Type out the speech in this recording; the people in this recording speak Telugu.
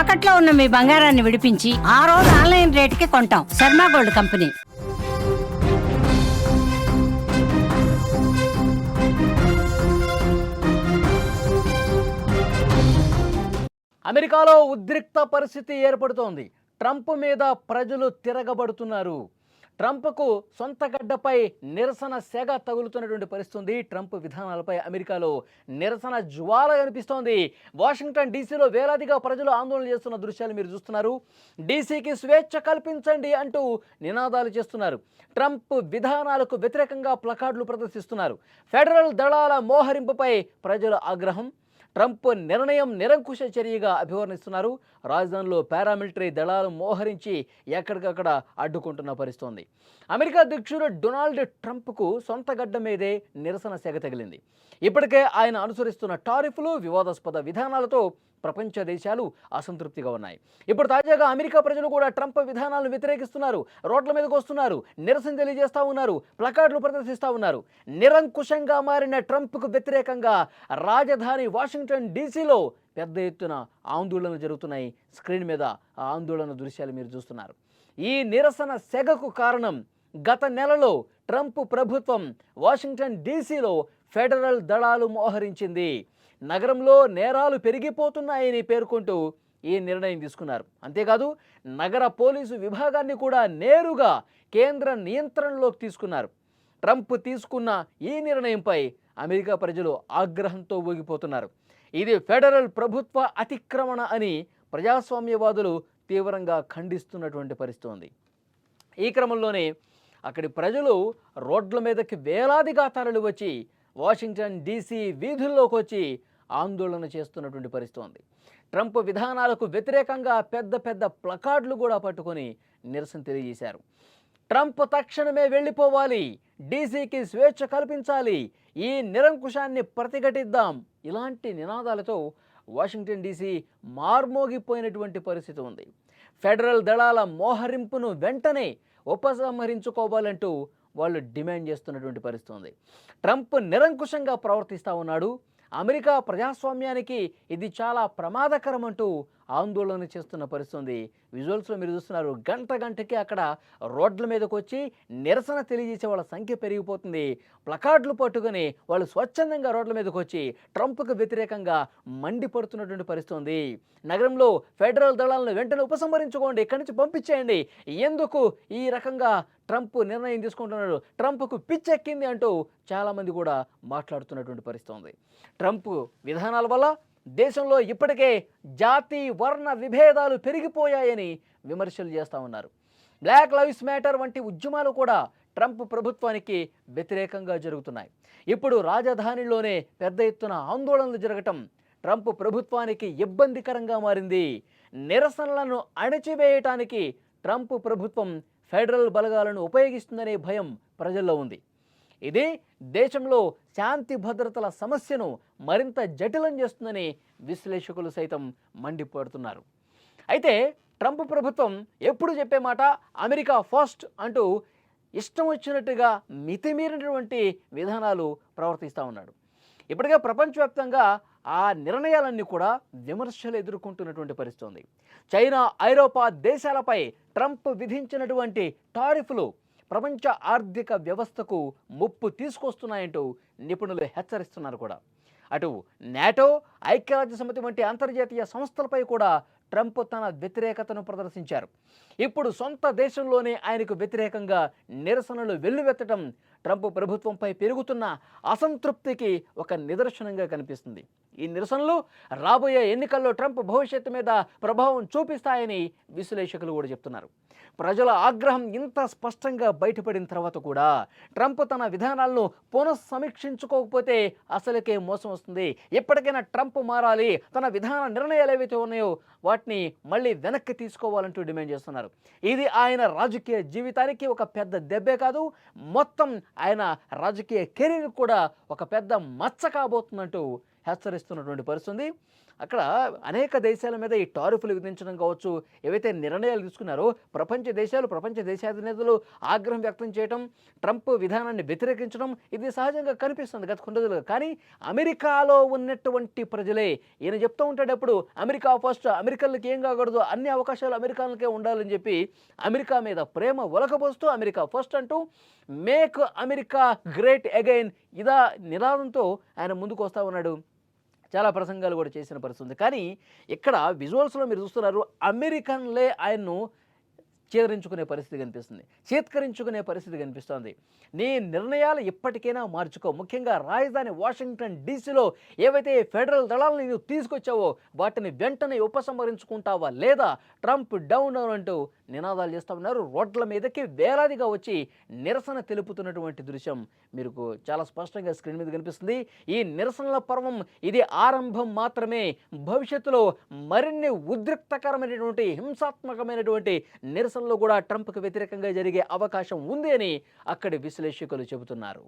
తాకట్లో ఉన్న మీ బంగారాన్ని విడిపించి ఆ రోజు ఆన్లైన్ రేటుకి కొంటాం. Sharma gold company. అమెరికాలో ఉద్రిక్త పరిస్థితి ఏర్పడుతోంది. ట్రంప్ మీద ప్రజలు తిరగబడుతున్నారు. ట్రంప్కు సొంత గడ్డపై నిరసన సెగ తగులుతున్నటువంటి పరిస్థితుంది. ట్రంప్ విధానాలపై అమెరికాలో నిరసన జ్వాల కనిపిస్తోంది వాషింగ్టన్ డీసీలో వేలాదిగా ప్రజలు ఆందోళన చేస్తున్న దృశ్యాలు మీరు చూస్తున్నారు. డీసీకి స్వేచ్ఛ కల్పించండి అంటూ నినాదాలు చేస్తున్నారు. ట్రంప్ విధానాలకు వ్యతిరేకంగా ప్లకార్డులు ప్రదర్శిస్తున్నారు. ఫెడరల్ దళాల మోహరింపుపై ప్రజల ఆగ్రహం ట్రంప్ నిర్ణయం నిరంకుశ చర్యగా అభివర్ణిస్తున్నారు. రాజధానిలో పారామిలిటరీ దళాలు మోహరించి ఎక్కడికక్కడ అడ్డుకుంటున్న పరిస్థితుంది. అమెరికా అధ్యక్షుడు డొనాల్డ్ ట్రంప్కు సొంత గడ్డ మీదే నిరసన సెగ తగిలింది. ఇప్పటికే ఆయన అనుసరిస్తున్న టారిఫ్లు వివాదాస్పద విధానాలతో ప్రపంచ దేశాలు అసంతృప్తిగా ఉన్నాయి. ఇప్పుడు తాజాగా అమెరికా ప్రజలు కూడా ట్రంప్ విధానాలను వ్యతిరేకిస్తున్నారు. రోడ్ల మీదకు వస్తున్నారు. నిరసన తెలియజేస్తూ ఉన్నారు. ప్లకార్డులు ప్రదర్శిస్తూ ఉన్నారు. నిరంకుశంగా మారిన ట్రంప్కు వ్యతిరేకంగా రాజధాని వాషింగ్టన్ డీసీలో పెద్ద ఎత్తున ఆందోళనలు జరుగుతున్నాయి. స్క్రీన్ మీద ఆందోళన దృశ్యాలు మీరు చూస్తున్నారు. ఈ నిరసన సెగకు కారణం గత నెలలో ట్రంప్ ప్రభుత్వం వాషింగ్టన్ డీసీలో ఫెడరల్ దళాలు మోహరించింది. నగరంలో నేరాలు పెరిగిపోతున్నాయని పేర్కొంటూ ఈ నిర్ణయం తీసుకున్నారు. అంతేకాదు నగర పోలీసు విభాగాన్ని కూడా నేరుగా కేంద్ర నియంత్రణలోకి తీసుకున్నారు. ట్రంప్ తీసుకున్న ఈ నిర్ణయంపై అమెరికా ప్రజలు ఆగ్రహంతో ఊగిపోతున్నారు. ఇది ఫెడరల్ ప్రభుత్వ అతిక్రమణ అని ప్రజాస్వామ్యవాదులు తీవ్రంగా ఖండిస్తున్నటువంటి పరిస్థితి ఉంది ఈ క్రమంలోనే అక్కడి ప్రజలు రోడ్ల మీదకి వేలాదిగా తరలి వచ్చి వాషింగ్టన్ డీసీ వీధుల్లోకి వచ్చి ఆందోళన చేస్తున్నటువంటి పరిస్థితి ఉంది. ట్రంప్ విధానాలకు వ్యతిరేకంగా పెద్ద పెద్ద ప్లకార్డులు కూడా పట్టుకొని నిరసన తెలియజేశారు. ట్రంప్ తక్షణమే వెళ్ళిపోవాలి డీసీకి స్వేచ్ఛ కల్పించాలి ఈ నిరంకుశాన్ని ప్రతిఘటిద్దాం ఇలాంటి నినాదాలతో వాషింగ్టన్ డీసీ మార్మోగిపోయినటువంటి పరిస్థితి ఉంది. ఫెడరల్ దళాల మోహరింపును వెంటనే ఉపసంహరించుకోవాలంటూ వాళ్ళు డిమాండ్ చేస్తున్నటువంటి పరిస్థితి ఉంది. ట్రంప్ నిరంకుశంగా ప్రవర్తిస్తూ ఉన్నాడు అమెరికా ప్రజాస్వామ్యానికి ఇది చాలా ప్రమాదకరమంటూ ఆందోళన చేస్తున్న పరిస్థితి ఉంది. విజువల్స్లో మీరు చూస్తున్నారు గంట గంటకి అక్కడ రోడ్ల మీదకి వచ్చి నిరసన తెలియజేసే వాళ్ళ సంఖ్య పెరిగిపోతుంది. ప్లకార్డులు పట్టుకొని వాళ్ళు స్వచ్ఛందంగా రోడ్ల మీదకి వచ్చి ట్రంప్కు వ్యతిరేకంగా మండిపడుతున్నటువంటి పరిస్థితి ఉంది. నగరంలో ఫెడరల్ దళాలను వెంటనే ఉపసంహరించుకోండి ఇక్కడి నుంచి పంపించేయండి. ఎందుకు ఈ రకంగా ట్రంప్ నిర్ణయం తీసుకుంటున్నాడు? ట్రంప్కు పిచ్చెక్కింది అంటూ చాలామంది కూడా మాట్లాడుతున్నటువంటి పరిస్థితి ఉంది. ట్రంప్ విధానాల వల్ల దేశంలో ఇప్పటికే జాతి వర్ణ విభేదాలు పెరిగిపోయాయని విమర్శలు చేస్తూ ఉన్నారు. బ్లాక్ లైవ్స్ మ్యాటర్ వంటి ఉద్యమాలు కూడా ట్రంప్ ప్రభుత్వానికి వ్యతిరేకంగా జరుగుతున్నాయి. ఇప్పుడు రాజధానిలోనే పెద్ద ఎత్తున ఆందోళనలు జరగటం ట్రంప్ ప్రభుత్వానికి ఇబ్బందికరంగా మారింది. నిరసనలను అణచివేయటానికి ట్రంప్ ప్రభుత్వం ఫెడరల్ బలగాలను ఉపయోగిస్తుందనే భయం ప్రజల్లో ఉంది. ఇది దేశంలో శాంతి భద్రతల సమస్యను మరింత జటిలం చేస్తుందని విశ్లేషకులు సైతం మండిపడుతున్నారు. అయితే ట్రంప్ ప్రభుత్వం ఎప్పుడు చెప్పే మాట అమెరికా ఫస్ట్ అంటూ ఇష్టం వచ్చినట్టుగా మితిమీరినటువంటి విధానాలు ప్రవర్తిస్తూ ఉన్నాడు. ఇప్పటికే ప్రపంచవ్యాప్తంగా ఆ నిర్ణయాలన్నీ కూడా విమర్శలు ఎదుర్కొంటున్నటువంటి పరిస్థితి ఉంది. చైనా ఐరోపా దేశాలపై ట్రంప్ విధించినటువంటి టారిఫ్లు ప్రపంచ ఆర్థిక వ్యవస్థకు ముప్పు తీసుకొస్తున్నాయంటూ నిపుణులు హెచ్చరిస్తున్నారు కూడా. అటు నాటో ఐక్యరాజ్య సమితి వంటి అంతర్జాతీయ సంస్థలపై కూడా ట్రంప్ తన వ్యతిరేకతను ప్రదర్శించారు. ఇప్పుడు సొంత దేశంలోనే ఆయనకు వ్యతిరేకంగా నిరసనలు వెల్లువెత్తడం ట్రంప్ ప్రభుత్వంపై పెరుగుతున్న అసంతృప్తికి ఒక నిదర్శనంగా కనిపిస్తుంది. ఈ నిరసనలు రాబోయే ఎన్నికల్లో ట్రంప్ భవిష్యత్తు మీద ప్రభావం చూపిస్తాయని విశ్లేషకులు కూడా చెప్తున్నారు. ప్రజల ఆగ్రహం ఇంత స్పష్టంగా బయటపడిన తర్వాత కూడా ట్రంప్ తన విధానాలను పునఃసమీక్షించుకోకపోతే అసలుకే మోసం వస్తుంది. ఎప్పటికైనా ట్రంప్ మారాలి తన విధాన నిర్ణయాలు ఏవైతే ఉన్నాయో వాటిని మళ్ళీ వెనక్కి తీసుకోవాలంటూ డిమాండ్ చేస్తున్నారు. ఇది ఆయన రాజకీయ జీవితానికి ఒక పెద్ద దెబ్బే కాదు మొత్తం ఆయన రాజకీయ కెరీర్ కూడా ఒక పెద్ద మచ్చ కాబోతుందంటూ హెచ్చరిస్తున్నటువంటి పరిస్థితి అక్కడ అనేక దేశాల మీద ఈ టారిఫ్లు విధించడం కావచ్చు ఏవైతే నిర్ణయాలు తీసుకున్నారో ప్రపంచ దేశాలు ప్రపంచ దేశాధినేతలు ఆగ్రహం వ్యక్తం చేయడం ట్రంప్ విధానాన్ని వ్యతిరేకించడం ఇది సహజంగా కనిపిస్తుంది గత కొన్ని రోజులుగా. కానీ అమెరికాలో ఉన్నటువంటి ప్రజలే ఈయన చెప్తూ ఉంటాడప్పుడు అమెరికా ఫస్ట్ అమెరికన్లకి ఏం కాకూడదు అన్ని అవకాశాలు అమెరికన్లకే ఉండాలని చెప్పి అమెరికా మీద ప్రేమ ఒలకపోస్తూ అమెరికా ఫస్ట్ అంటూ మేక్ అమెరికా గ్రేట్ అగైన్ ఇదా నినాదంతో ఆయన ముందుకు వస్తూ ఉన్నాడు. చాలా ప్రసంగాలు కూడా చేసిన పరిస్థితి ఉంది. కానీ ఇక్కడ విజువల్స్లో మీరు చూస్తున్నారు అమెరికన్లే ఆయన్ను చేదరించుకునే పరిస్థితి కనిపిస్తుంది. చేత్కరించుకునే పరిస్థితి కనిపిస్తోంది. నీ నిర్ణయాలు ఇప్పటికైనా మార్చుకో. ముఖ్యంగా రాజధాని వాషింగ్టన్ డీసీలో ఏవైతే ఫెడరల్ దళాలను నువ్వు తీసుకొచ్చావో వాటిని వెంటనే ఉపసంహరించుకుంటావా లేదా? ట్రంప్ డౌన్ అంటూ నినాదాలు చేస్తూ ఉన్నారు. రోడ్ల మీదకి వేలాదిగా వచ్చి నిరసన తెలుపుతున్నటువంటి దృశ్యం మీకు చాలా స్పష్టంగా స్క్రీన్ మీద కనిపిస్తుంది. ఈ నిరసనల పర్వం ఇది ఆరంభం మాత్రమే. భవిష్యత్తులో మరిన్ని ఉద్రిక్తకరమైనటువంటి హింసాత్మకమైనటువంటి నిరసన దేశంలో కూడా ట్రంప్కి వ్యతిరేకంగా జరిగే అవకాశం ఉంది అని అక్కడి విశ్లేషకులు చెబుతున్నారు.